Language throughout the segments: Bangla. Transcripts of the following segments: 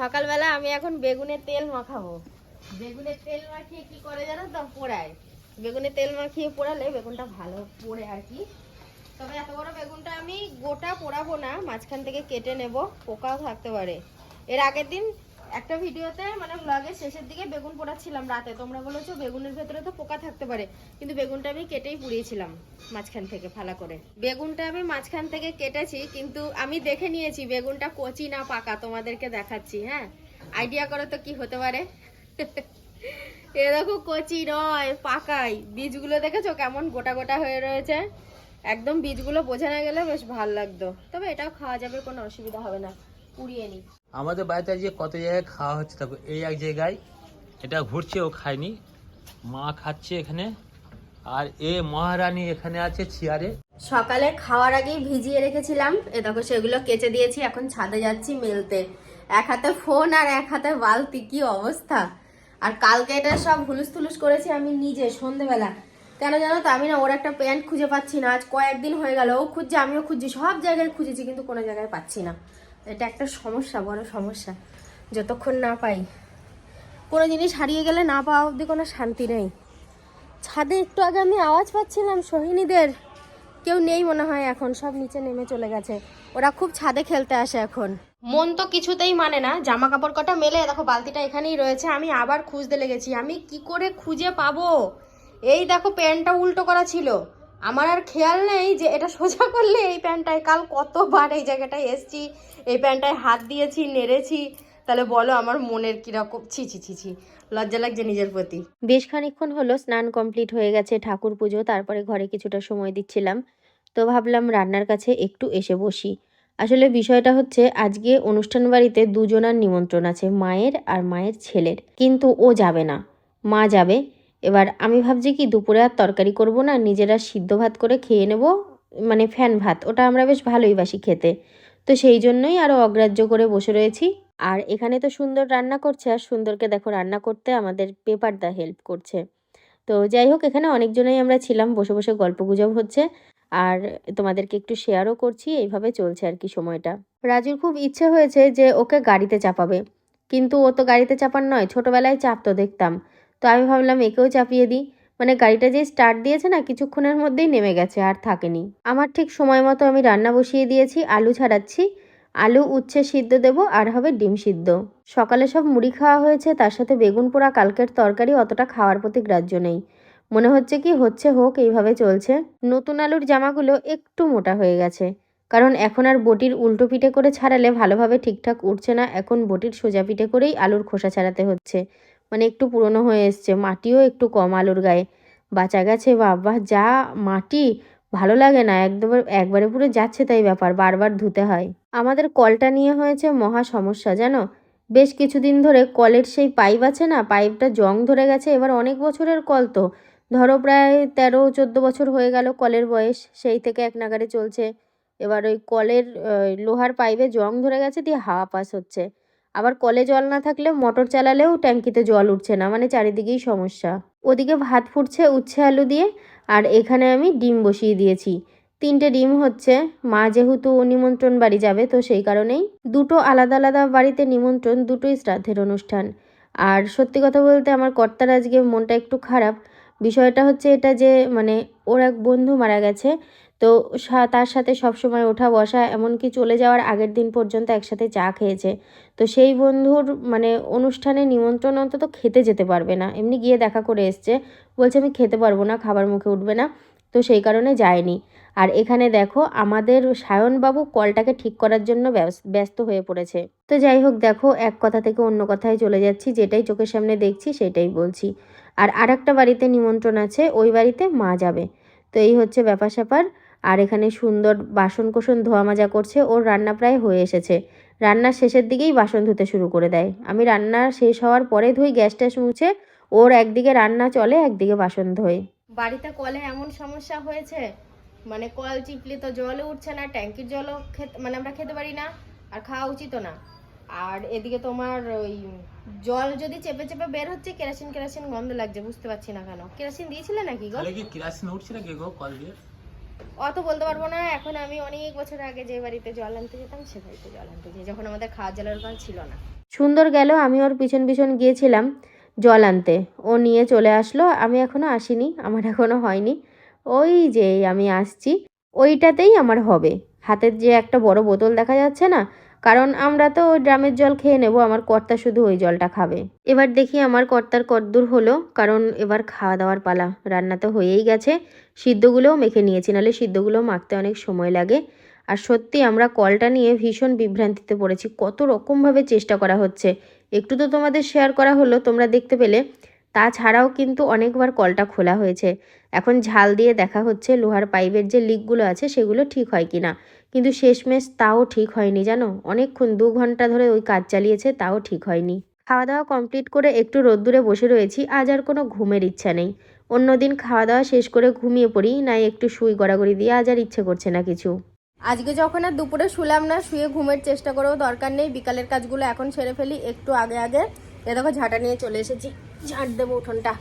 সকালবেলা আমি এখন বেগুনের তেল মাখাবো। বেগুনের তেল মাখিয়ে কি করে জানো তো? পোড়ায়। বেগুনের তেল মাখিয়ে পোড়ালে বেগুনটা ভালো পোড়ে আর কি। তবে এত বড় বেগুনটা আমি গোটা পোড়াবো না মাঝখান থেকে কেটে নেব পোকাও থাকতে পারে। এর আগের দিন একটা ভিডিওতে মানে ব্লগের শেষের দিকে বেগুন পোড়াচ্ছিলাম রাতে। তোমরা বলেছ বেগুনের ভেতরে তো পোকা থাকতে পারে, কিন্তু বেগুনটা আমি কেটেই পুড়িয়েছিলাম মাঝখান থেকে ফালা করে। বেগুনটা আমি মাঝখান থেকে কেটেছি, কিন্তু আমি দেখে নিয়েছি বেগুনটা কচি না পাকা, তোমাদেরকে দেখাচ্ছি হ্যাঁ? আইডিয়া করো তো কি হতে পারে? এ দেখো কচি নয়, পাকাই। বীজগুলো দেখেছ কেমন গোটা গোটা হয়ে রয়েছে? একদম বীজগুলো বোঝা না গেলে বেশ ভালো লাগতো। তবে এটাও খাওয়া যাবে, কোনো অসুবিধা হবে না। পুড়িয়ে নি আমাদের বাড়িতে যে কত জায়গায় খাওয়া হচ্ছে দেখো এই এক জায়গায়। এটা ঘুরছে ও খায়নি। মা খাচ্ছে এখানে। আর এ মহারানী এখানে আছে চেয়ারে। সকালে খাওয়ার আগেই ভিজিয়ে রেখেছিলাম। এ দেখো সেগুলো কেচে দিয়েছি এখন ছাদে যাচ্ছি মেলতে। এক হাতে ফোন আর এক হাতে বালতি কি অবস্থা? আর কালকে এটা সব হুলুস তুলুস করেছি আমি নিজে সন্ধেবেলা। কেন জানো তো আমি না ওর একটা প্যান্ট খুঁজে পাচ্ছি না। আজ কয়েকদিন হয়ে গেল ও খুঁজছে আমিও খুঁজছি সব জায়গায় খুঁজেছি কিন্তু কোনো জায়গায় পাচ্ছি না। এটা একটা সমস্যা, বড় সমস্যা। যতক্ষণ না পাই। কোনো জিনিস হারিয়ে গেলে না পাওয়া অবধি কোনো শান্তি নেই। ছাদে একটু আগে আমি আওয়াজ পাচ্ছিলাম সোহিনীদের। কেউ নেই মনে হয় এখন, সব নিচে নেমে চলে গেছে। ওরা খুব ছাদে খেলতে আসে এখন। মন তো কিছুতেই মানে না জামা কাপড় কটা মেলে, দেখো বালতিটা এখানেই রয়েছে, আমি আবার খুঁজতে লেগেছি। আমি কি করে খুঁজে পাবো? এই দেখো, প্যান্টটা উল্টো করা ছিল। আমার আর খেয়াল নেই যে এটা সোজা করলে এই প্যান্টটায়, কাল কতবার এই জায়গাটায় এসছি, এই প্যান্টটায় হাত দিয়েছি, নেড়েছি, তাহলে বলো আমার মনের কীরকম, ছি ছি লজ্জা লাগছে নিজের প্রতি। বেশ খানিকক্ষণ হলো, স্নান কমপ্লিট হয়ে গেছে, ঠাকুর পুজো, তারপরে ঘরে কিছুটা সময় দিচ্ছিলাম। তো ভাবলাম রান্নার কাছে একটু এসে বসি। আসলে বিষয়টা হচ্ছে, আজকে অনুষ্ঠান বাড়িতে দুজনার নিমন্ত্রণ আছে, মায়ের আর মায়ের ছেলের। কিন্তু ও যাবে না। মা যাবে এবার আমি ভাবছি কি দুপুরে আর তরকারি করব না, নিজেরা সিদ্ধ ভাত করে খেয়ে নেব মানে ফ্যান ভাত, ওটা আমরা বেশ ভালোই বাসি খেতে। তো সেই জন্যই আরও অগ্রাহ্য করে বসে রয়েছি। আর এখানে তো সুন্দর রান্না করছে, আর সুন্দরকে দেখো রান্না করতে আমাদের পেপার দা হেল্প করছে। তো যাই হোক, এখানে অনেকজনেই আমরা ছিলাম, বসে বসে গল্প গুজব হচ্ছে। আর তোমাদেরকে একটু শেয়ারও করছি, এইভাবে চলছে আর কি সময়টা। রাজুর খুব ইচ্ছে হয়েছে যে ওকে গাড়িতে চাপাবে। কিন্তু ও তো গাড়িতে চাপার নয়, ছোটোবেলায় চাপতো দেখতাম। তো আমি ভাবলাম একেও চাপিয়ে দিই। মানে গাড়িটা যে স্টার্ট দিয়েছে না, কিছুক্ষণের মধ্যেই নেমে গেছে আর থাকেনি। আমার ঠিক সময় মতো আমি রান্না বসিয়ে দিয়েছি, আলু ছাড়াচ্ছি। আলু উচ্ছে সিদ্ধ দেবো আর হবে ডিম সিদ্ধ। সকালে সব মুড়ি খাওয়া হয়েছে, তার সাথে বেগুন পোড়া কালকের তরকারি অতটা খাওয়ার প্রতি গ্রাহ্য নেই। মনে হচ্ছে কি হচ্ছে হোক, এইভাবে চলছে। নতুন আলুর জামাগুলো একটু মোটা হয়ে গেছে। কারণ এখন আর বটির উল্টো পিঠে করে ছাড়ালে ভালোভাবে ঠিকঠাক উঠছে না, এখন বটির সোজা পিঠে করেই আলুর খোসা ছাড়াতে হচ্ছে। মানে একটু পুরনো হয়ে এসছে। মাটিও একটু কম আলুর গায়ে। বাঁচা গেছে বাবা যা মাটি, ভালো লাগে না। একদম একবারে পুরো যাচ্ছে তাই ব্যাপার, বারবার ধুতে হয়। আমাদের কলটা নিয়ে হয়েছে মহা সমস্যা, জানো? বেশ কিছুদিন ধরে কলের সেই পাইপ আছে না, পাইপটা জং ধরে গেছে। এবার অনেক বছরের কল তো। ধরো প্রায় তেরো, চোদ্দ বছর হয়ে গেল কলের বয়স। সেই থেকে এক নাগারে চলছে। এবার ওই কলের লোহার পাইপে জং ধরে গেছে, দিয়ে হাওয়া পাস হচ্ছে। আবার কলে জল না থাকলে মোটর চালালেও ট্যাঙ্কিতে জল উঠছে না মানে চারিদিকেই সমস্যা। ওদিকে ভাত ফুটছে উচ্ছে আলু দিয়ে, আর এখানে আমি ডিম বসিয়ে দিয়েছি। তিনটে ডিম হচ্ছে, মা যেহেতু নিমন্ত্রণ বাড়ি যাবে, তো সেই কারণেই দুটো আলাদা আলাদা বাড়িতে নিমন্ত্রণ, দুটোই শ্রাদ্ধের অনুষ্ঠান। আর সত্যি কথা বলতে আমার কর্তার আজকে মনটা একটু খারাপ। বিষয়টা হচ্ছে এটা যে মানে ওর এক বন্ধু মারা গেছে তো তার সাথে সবসময় ওঠা বসা এমনকি চলে যাওয়ার আগের দিন পর্যন্ত একসাথে চা খেয়েছে। তো সেই বন্ধুর মানে অনুষ্ঠানে নিমন্ত্রণ অন্তত খেতে যেতে পারবে না। এমনি গিয়ে দেখা করে এসছে। বলছে, আমি খেতে পারব না, খাবার মুখে উঠবে না। তো সেই কারণে যায়নি। আর এখানে দেখো, আমাদের সায়নবাবু কলটাকে ঠিক করার জন্য ব্যস- ব্যস্ত হয়ে পড়েছে। তো যাই হোক, দেখো, এক কথা থেকে অন্য কথায় চলে যাচ্ছি। যেটাই চোখের সামনে দেখছি, সেটাই বলছি। আর আরেকটা বাড়িতে নিমন্ত্রণ আছে, ওই বাড়িতে মা যাবে। তো এই হচ্ছে ব্যাপার স্যাপার আর এখানে সুন্দর বাসন কোসন ধোয়া মাজা করছে। ওর রান্না প্রায় হয়ে এসেছে। রান্নার শেষের দিকেই বাসন ধুতে শুরু করে দেয়। আমি রান্না শেষ হওয়ার পরে ধুই গ্যাস ট্যাস মুছে ওর একদিকে রান্না চলে একদিকে বাসন ধোয় বাড়িতে কলে এমন সমস্যা হয়েছে? মানে কল চিপলে তো জলও উঠছে না ট্যাঙ্কির জলও খেতে মানে আমরা খেতে পারি না আর খাওয়া উচিত না। আর এদিকে তোমার ওই জল যদি চেপে চেপে বের হচ্ছে কেরাসিন কেরাসিন গন্ধ লাগছে বুঝতে পারছি না কেন। কেরাসিন দিয়েছিলে নাকি গো? কিরাসিন উঠছে না কে গো কল দিয়ে? অত বলতে পারব না, এখন আমি অনেক বছর আগে যে বাড়িতে জল আনতে যেতাম, সে বাড়িতে জল আনতে যাই যখন আমাদের খাওয়া জলের দোকান ছিল না। সুন্দর গেল, আমি ওর পিছন পিছন গিয়েছিলাম জল আনতে। ও নিয়ে চলে আসলো, আমি এখনও আসিনি, আমার এখনও হয়নি। ওই যে, আমি আসছি, ওইটাতেই আমার হবে। হাতের যে একটা বড় বোতল দেখা যাচ্ছে না কারণ আমরা তো ওই ড্রামের জল খেয়ে নেব, আমার কর্তা শুধু ওই জলটা খাবে। এবার দেখি আমার কর্তার কদ্দূর হলো, কারণ এবার খাওয়া দাওয়ার পালা, রান্না তো হয়েই গেছে। সিদ্ধগুলোও মেখে নিয়েছি, নাহলে সিদ্ধগুলো মাখতে অনেক সময় লাগে। আর সত্যি আমরা কলটা নিয়ে ভীষণ বিভ্রান্তিতে পড়েছি, কত রকমভাবে চেষ্টা করা হচ্ছে। একটু তো তোমাদের শেয়ার করা হলো, তোমরা দেখতে পেলে। তাছাড়াও কিন্তু অনেকবার কলটা খোলা হয়েছে। এখন ঝাল দিয়ে দেখা হচ্ছে লোহার পাইপের যে লিকগুলো আছে, সেগুলো ঠিক হয় কিনা। কিন্তু শেষমেশ তাও ঠিক হয়নি, জানো? অনেকক্ষণ দু ঘণ্টা ধরে ওই কাজ চালিয়েছে, তাও ঠিক হয়নি। খাওয়া দাওয়া কমপ্লিট করে একটু রোদ্দুরে বসে রয়েছি, আজ আর কোনো ঘুমের ইচ্ছা নেই। অন্যদিন খাওয়া দাওয়া শেষ করে ঘুমিয়ে পড়ি, নাই একটু শুই গড়াগড়ি দিয়ে আজ আর ইচ্ছে করছে না কিছু। আজকে যখন আর দুপুরে শুলাম না, শুয়ে ঘুমের চেষ্টা করেও দরকার নেই, বিকালের কাজগুলো এখন সেরে ফেলি, একটু আগে আগে। এ দেখো, ঝাঁটা নিয়ে চলে এসেছি। ঝাঁট দেবো উঠোনটা।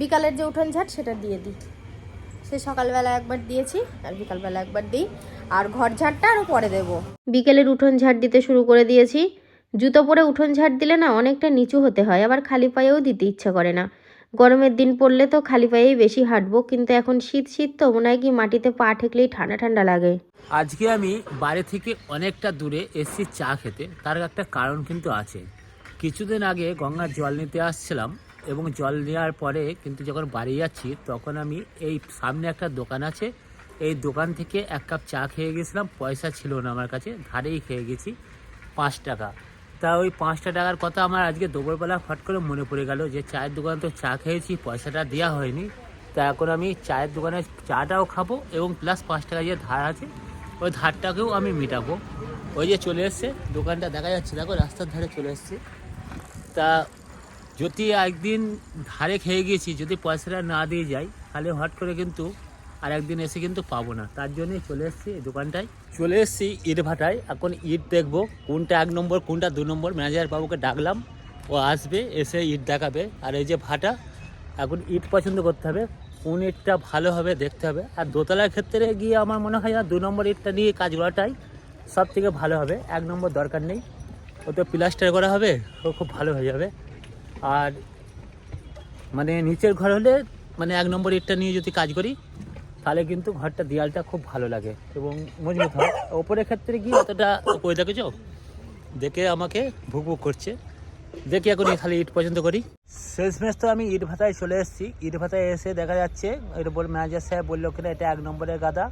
বিকালের যে উঠোন ঝাঁট, সেটা দিয়ে দিই। সে সকালবেলা একবার দিয়েছি, আর বিকালবেলা একবার দিই। আর ঘর ঝাড়টা আরও পরে দেবো। বিকেলের উঠোন ঝাড় দিতে শুরু করে দিয়েছি। জুতো পরে উঠোন ঝাড় দিলে না অনেকটা নিচু হতে হয় আবার খালি পায়েও দিতে ইচ্ছা করে না। গরমের দিন পড়লে তো খালি পায়েই বেশি হাঁটবো কিন্তু এখন শীত শীত তো মনে হয় কি মাটিতে পা ঠেকলেই ঠান্ডা ঠান্ডা লাগে। আজকে আমি বাড়ি থেকে অনেকটা দূরে এসেছি চা খেতে তার একটা কারণ কিন্তু আছে। কিছুদিন আগে গঙ্গার জল নিতে আসছিলাম এবং জল নেওয়ার পরে কিন্তু যখন বাড়ি যাচ্ছি তখন আমি এই সামনে একটা দোকান আছে এই দোকান থেকে এক কাপ চা খেয়ে গেছিলাম। পয়সা ছিল না আমার কাছে, ধারেই খেয়ে গেছি। পাঁচ টাকা। তা ওই পাঁচটা টাকার কথা আমার আজকে দুপুরবেলা ফট করে মনে পড়ে গেল যে চায়ের দোকান তো চা খেয়েছি, পয়সাটা দেওয়া হয়নি। তা এখন আমি চায়ের দোকানে চাটাও খাব এবং প্লাস পাঁচ টাকা যে ধার আছে, ওই ধারটাকেও আমি মেটাবো। ওই যে চলে এসছে, দোকানটা দেখা যাচ্ছে, দেখো রাস্তার ধারে চলে এসছে। তা যদি একদিন ধারে খেয়ে গিয়েছি যদি পয়সাটা না দিয়ে যাই, তাহলে হট করে কিন্তু আর একদিন এসে কিন্তু পাবো না। তার জন্যই চলে এসেছি দোকানটায়। চলে এসেছি ইট ভাটায় এখন ইট দেখব, কোনটা এক নম্বর, কোনটা দু নম্বর। ম্যানেজার বাবুকে ডাকলাম, ও আসবে, এসে ইট দেখাবে। আর এই যে ভাটা, এখন ইট পছন্দ করতে হবে। কোন ইটটা ভালো হবে দেখতে হবে। আর দোতলার ক্ষেত্রে গিয়ে আমার মনে হয় আর দু নম্বর ইটটা নিয়ে কাজ করাটাই সব থেকে ভালো হবে। এক নম্বর দরকার নেই। ও তো প্লাস্টার করা হবে, ও খুব ভালো হয়ে যাবে। আর মানে নিচের ঘর হলে মানে এক নম্বর ইটটা নিয়ে যদি কাজ করি তাহলে কিন্তু ঘরটা দেয়ালটা খুব ভালো লাগে। এবং মজবুত হয়। ওপরের ক্ষেত্রে গিয়ে অতটা ওই দেখেছ দেখে আমাকে ভুক ভুক করছে। দেখি এখন খালি ইট পছন্দ করি। শেষমেশ তো আমি ইট ভাতায় চলে এসেছি। ইট ভাতায় এসে দেখা যাচ্ছে, এর উপর ম্যানেজার সাহেব বলল কিনা, এটা এক নম্বরের গাদা।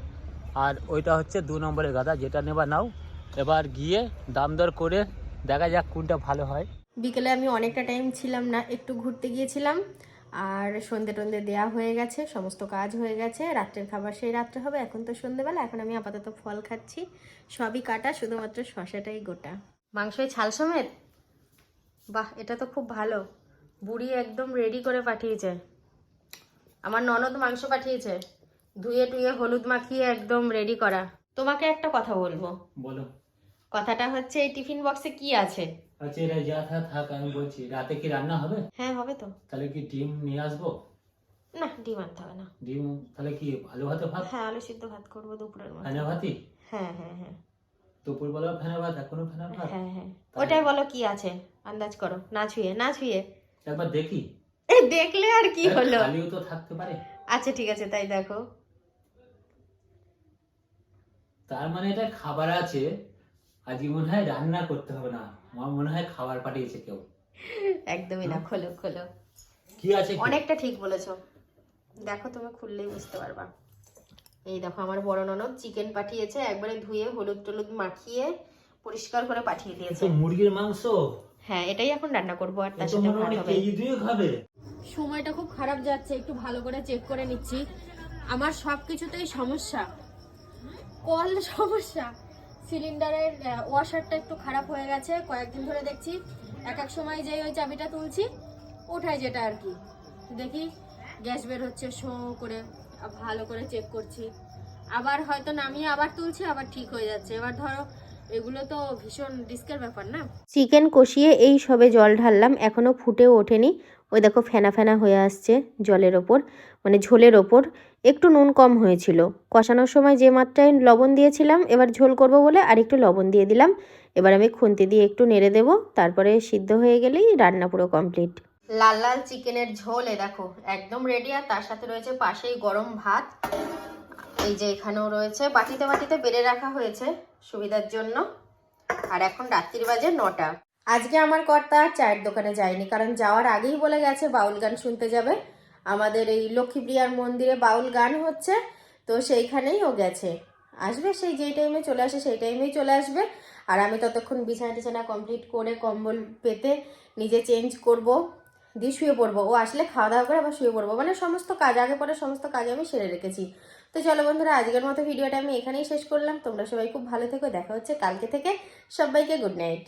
আর ওইটা হচ্ছে দু নম্বরের গাদা, যেটা নেবা নাও। এবার গিয়ে দাম দর করে দেখা যাক কোনটা ভালো হয়। বিকেলে আমি অনেকটা টাইম ছিলাম না, একটু ঘুরতে গিয়েছিলাম। আর সন্ধে টন্ধে দেওয়া হয়ে গেছে সমস্ত কাজ হয়ে গেছে রাত্রের খাবার সেই রাত্রে হবে এখন তো সন্ধেবেলা এখন আমি আপাতত ফল খাচ্ছি সবই কাটা শুধুমাত্র শশাটাই গোটা। মাংসই ছাল সমেত? বাহ এটা তো খুব ভালো। বুড়ি একদম রেডি করে পাঠিয়েছে। আমার ননদ মাংস পাঠিয়েছে। ধুয়ে টুয়ে হলুদ মাখিয়ে একদম রেডি করা। তোমাকে একটা কথা বলব। বলো। কথাটা হচ্ছে এই টিফিন বক্সে কি আছে? আচ্ছা এটা যা থাক থাক আমি বলছি রাতে কি রান্না হবে? হ্যাঁ হবে তো। তাহলে কি ডিম নিয়ে আসব? না ডিম আনতে হবে না। ডিম তাহলে কি আলু ভাতে ভাত? হ্যাঁ আলু সিদ্ধ ভাত করব দুপুরের মধ্যে। ফেনা ভাতি হ্যাঁ হ্যাঁ হ্যাঁ। দুপুরবেলা ফেনা ভাত এখনও ফেনা ভাত? হ্যাঁ হ্যাঁ। ওটাই বলো কি আছে? আন্দাজ করো না ছুঁয়ে না ছুঁয়ে। একবার দেখি। দেখলে আর কি হলো? খালিও তো থাকতে পারে। আচ্ছা ঠিক আছে তাই দেখো। তার মানে এটা খাবার আছে আজকে মনে হয় রান্না করতে হবে না। আমার মনে হয় খাবার পাঠিয়েছে কেউ। একদমই না খোলো খোলো। কি আছে অনেকটা ঠিক বলেছ। দেখো তুমি খুললেই বুঝতে পারবা। এই দেখো আমার বড় ননদ চিকেন পাঠিয়েছে একবারে ধুয়ে হলুদ টলুদ মাখিয়ে পরিষ্কার করে পাঠিয়ে দিয়েছে। মুরগির মাংস? হ্যাঁ এটাই এখন রান্না করব আর তার সাথে মনে ভাত হয় হবে। খাবে। সময়টা খুব খারাপ যাচ্ছে একটু ভালো করে চেক করে নিচ্ছি। আমার সব কিছুতেই সমস্যা। কল সমস্যা। সিলিন্ডারের ওয়াশারটা একটু খারাপ হয়ে গেছে, কয়েকদিন ধরে দেখছি, এক এক সময় যেই ওই চাবিটা তুলছি ওঠাই যেটা আর কি। দেখি, গ্যাস বের হচ্ছে, শো করে ভালো করে চেক করছি। আবার হয়তো নামিয়ে আবার তুলছি, আবার ঠিক হয়ে যাচ্ছে। এবার ধরো, এগুলো তো ভীষণ রিস্কের ব্যাপার না? চিকেন কষিয়ে এই সবে জল ঢাললাম, এখনও ফুটেও ওঠেনি। ওই দেখো ফেনা ফেনা হয়ে আসছে জলের ওপর মানে ঝোলের ওপর। একটু নুন কম হয়েছিল। কষানোর সময় যে মাত্রায় লবণ দিয়েছিলাম, এবার ঝোল করব বলে আর একটু লবণ দিয়ে দিলাম। এবার আমি খুন্তি দিয়ে একটু নেড়ে দেবো, তারপরে সিদ্ধ হয়ে গেলেই রান্না পুরো কমপ্লিট লাল লাল চিকেনের ঝোল, এ দেখো, একদম রেডি আর তার সাথে রয়েছে পাশেই গরম ভাত। এই যে এখানেও রয়েছে, বাটিতে বাটিতে বেড়ে রাখা হয়েছে সুবিধার জন্য। আর এখন রাত্রির বাজে নটা। আজকে আমার কর্তা আর চায়ের দোকানে যায়নি, কারণ যাওয়ার আগেই বলে গেছে বাউল গান শুনতে যাবে। আমাদের এই লক্ষ্মীপ্রিয়ার মন্দিরে বাউল গান হচ্ছে, তো সেইখানেই ও গেছে। আসবে সেই যেই টাইমে চলে আসে সেই টাইমেই চলে আসবে। আর আমি ততক্ষণ বিছানা টিছানা কমপ্লিট করে কম্বল পেতে নিজে চেঞ্জ করব, দিয়ে শুয়ে পড়ব। ও আসলে খাওয়া দাওয়া করে আবার শুয়ে পড়ব মানে সমস্ত কাজ, আগে পরে সমস্ত কাজ আমি সেরে রেখেছি। তো চলো বন্ধুরা, আজকের মতো ভিডিওটা আমি এখানেই শেষ করলাম। তোমরা সবাই খুব ভালো থেকো, দেখা হচ্ছে কালকে থেকে। সবাইকে গুড নাইট